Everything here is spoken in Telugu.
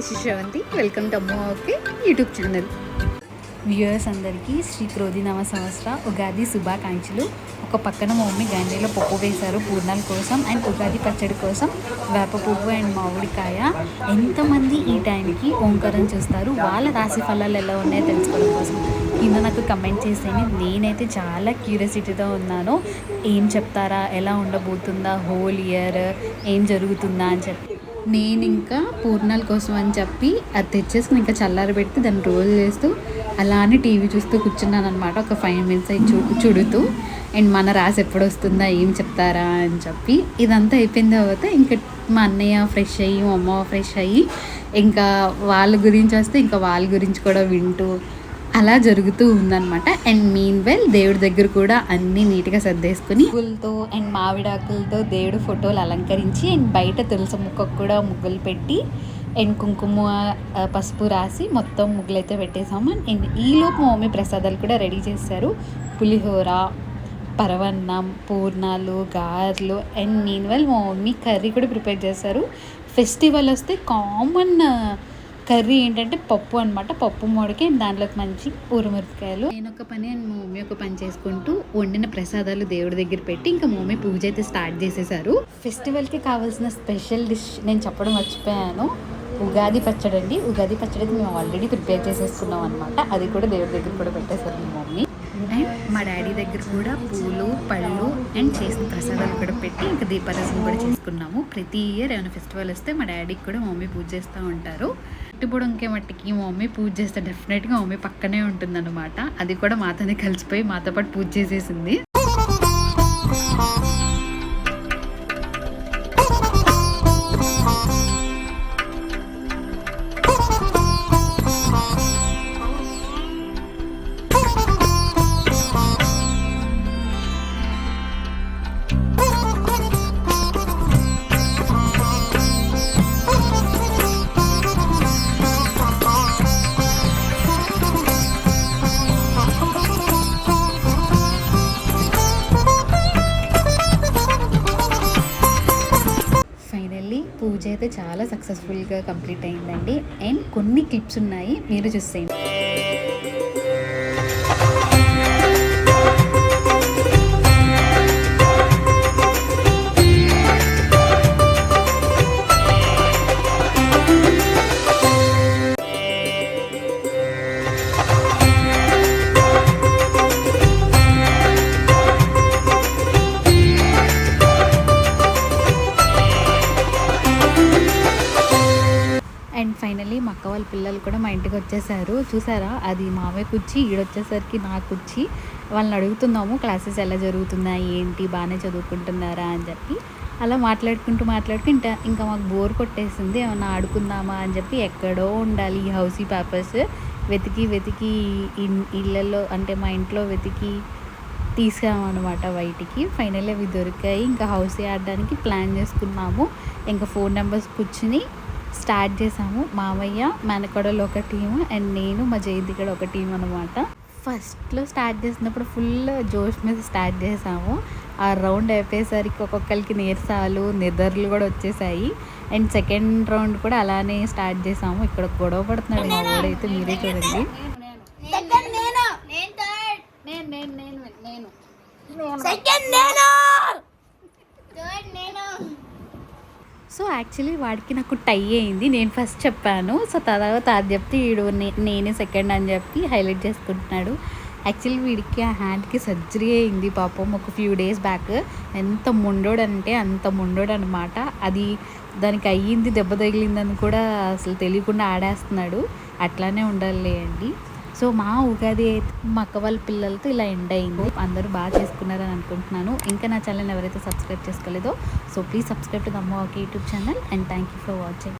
This is Sravanthi welcome to Amma okay YouTube channel viewers అందరికీ శ్రీ క్రోధినామ సంవత్సర ఉగాది శుభాకాంక్షలు. ఒక పక్కన మమ్మీ గండిలో పప్పు వేశారు పూర్ణాల కోసం అండ్ ఉగాది పచ్చడి కోసం. వేప పువ్వు అండ్ మామిడికాయ. ఎంతమంది ఈ టైంకి ఓంకారం చూస్తారు? వాళ్ళ రాశి ఫలాలు ఎలా ఉన్నాయో తెలుసుకోవడం కోసం. కింద నాకు కమెంట్ చేసేయండి. నేనైతే చాలా క్యూరియాసిటీతో ఉన్నాను. ఏం చెప్తారా? ఎలా ఉండబోతుందా? హోల్ ఇయర్ ఏం జరుగుతుందా అని చెప్పి. నేను ఇంకా పూర్ణాల కోసం అని చెప్పి అది తెచ్చేసుకుని ఇంకా చల్లారి పెడితే దాన్ని రోజు చేస్తూ అలానే టీవీ చూస్తూ కూర్చున్నాను అనమాట ఒక ఫైవ్ మినిట్స్ అయి చూ చూడుతూ. అండ్ మన రాసి ఎప్పుడు వస్తుందా ఏం చెప్తారా అని చెప్పి ఇదంతా అయిపోయిన తర్వాత ఇంకా మా అన్నయ్య ఫ్రెష్ అయ్యి మా అమ్మ ఫ్రెష్ అయ్యి ఇంకా వాళ్ళ గురించి వస్తే ఇంకా వాళ్ళ గురించి కూడా వింటూ అలా జరుగుతూ ఉందన్నమాట. అండ్ మీన్ వెల్ దేవుడి దగ్గర కూడా అన్నీ నీట్గా సర్దేసుకుని పువ్వులతో అండ్ మామిడాకులతో దేవుడు ఫోటోలు అలంకరించి అండ్ బయట తులసి ముక్కకు కూడా ముగ్గులు పెట్టి అండ్ కుంకుమ పసుపు రాసి మొత్తం ముగ్గులు అయితే పెట్టేసాము అండ్ ఈలోపు మా మమ్మీ ప్రసాదాలు కూడా రెడీ చేశారు. పులిహోర పరవన్నం పూర్ణాలు గారెలు అండ్ మీన్ వెల్ మా మమ్మీ కర్రీ కూడా ప్రిపేర్ చేశారు. ఫెస్టివల్ వస్తే కామన్ కర్రీ ఏంటంటే పప్పు అనమాట పప్పు మొడకి దాంట్లోకి మంచి ఊరమిరపకాయలు. నేను ఒక పని అండ్ మా మమ్మీ ఒక పని చేసుకుంటూ వండిన ప్రసాదాలు దేవుడి దగ్గర పెట్టి ఇంకా మమ్మీ పూజ అయితే స్టార్ట్ చేసేసారు. ఫెస్టివల్కి కావాల్సిన స్పెషల్ డిష్ నేను చెప్పడం మర్చిపోయాను. ఉగాది పచ్చడి అండి. ఉగాది పచ్చడి అయితే మేము ఆల్రెడీ ప్రిపేర్ చేసేసుకున్నాం అనమాట అది కూడా దేవుడి దగ్గర కూడా పెట్టేశారు మా మమ్మీ. అండ్ మా డాడీ దగ్గర కూడా పూలు పళ్ళు అండ్ చేసిన ప్రసాదాలు కూడా పెట్టి ఇంకా దీపారాధన కూడా చేసుకున్నాము. ప్రతి ఇయర్ ఏమైనా ఫెస్టివల్ వస్తే మా డాడీకి కూడా మమ్మీ పూజ చేస్తూ ఉంటారు. పుట్టిబుడంకే మట్టికి మా మమ్మీ పూజ చేస్తే డెఫినెట్గా మమ్మీ పక్కనే ఉంటుందన్నమాట. అది కూడా మాతోనే కలిసిపోయి మాతో పాటు పూజ చేసేసింది. పూజ అయితే చాలా సక్సెస్ఫుల్గా కంప్లీట్ అయిందండి. అండ్ కొన్ని క్లిప్స్ ఉన్నాయి. మీరు చూసేయండి. మా అక్క వాళ్ళ పిల్లలు కూడా మా ఇంటికి వచ్చేసారు. చూసారా? అది మామే కుచ్చి ఈడొచ్చేసరికి నాకు కుర్చీ. వాళ్ళని అడుగుతున్నాము క్లాసెస్ ఎలా జరుగుతున్నాయి? ఏంటి? బాగానే చదువుకుంటున్నారా? అని చెప్పి. అలా మాట్లాడుకుంటూ మాట్లాడుకుంటూ ఇంకా ఇంకా మాకు బోర్ కొట్టేసింది. ఏమన్నా ఆడుకుందామా అని చెప్పి ఎక్కడో ఉండాలి ఈ హౌసీ పేపర్స్. వెతికి వెతికి ఇన్- ఇళ్ళల్లో అంటే మా ఇంట్లో వెతికి తీసుకురామన్నమాట బయటికి. ఫైనల్ అవి దొరికాయి. ఇంకా హౌసీ ఆడడానికి ప్లాన్ చేసుకున్నాము. ఇంకా ఫోన్ నెంబర్స్ కూర్చుని స్టార్ట్ చేసాము మామయ్య మనకొడలు ఒక టీము అండ్ నేను మా జయంతి కూడా ఒక టీం అనమాట ఫస్ట్లో స్టార్ట్ చేసినప్పుడు ఫుల్ జోష్ మీద స్టార్ట్ చేసాము ఆ రౌండ్ అయిపోయేసరికి ఒక్కొక్కరికి నీరసాలు నిద్రలు కూడా వచ్చేసాయి. అండ్ సెకండ్ రౌండ్ కూడా అలానే స్టార్ట్ చేసాము ఇక్కడ గొడవ పడుతున్నాడు మా వాడైతే మీరే చూడండి. సెకండ్ నేను. నేను థర్డ్. నేను నేను నేను నేను సెకండ్ నేను థర్డ్ నేను సో యాక్చువల్లీ వాడికి నాకు టై అయింది. నేను ఫస్ట్ చెప్పాను. సో తర్వాత అది చెప్తే వీడు నే- నేనే సెకండ్ అని చెప్పి హైలైట్ చేసుకుంటున్నాడు యాక్చువల్లీ వీడికి ఆ హ్యాండ్కి సర్జరీ అయింది పాపం ఒక ఫ్యూ డేస్ బ్యాక్. ఎంత ముండోడంటే అంత ముండోడు అనమాట అది దానికి అయ్యింది దెబ్బ తగిలిందని కూడా అసలు తెలియకుండా ఆడేస్తున్నాడు. అట్లానే ఉండాలి అండి సో మా ఉగాది అయితే మా అక్క వాళ్ళ పిల్లలతో ఇలా ఎండ్ అయింది. అందరూ బాగా చేసుకున్నారని అనుకుంటున్నాను. ఇంకా నా ఛానల్ ఎవరైతే subscribe చేసుకోలేదో so please subscribe to Dhamma YouTube channel and thank you for watching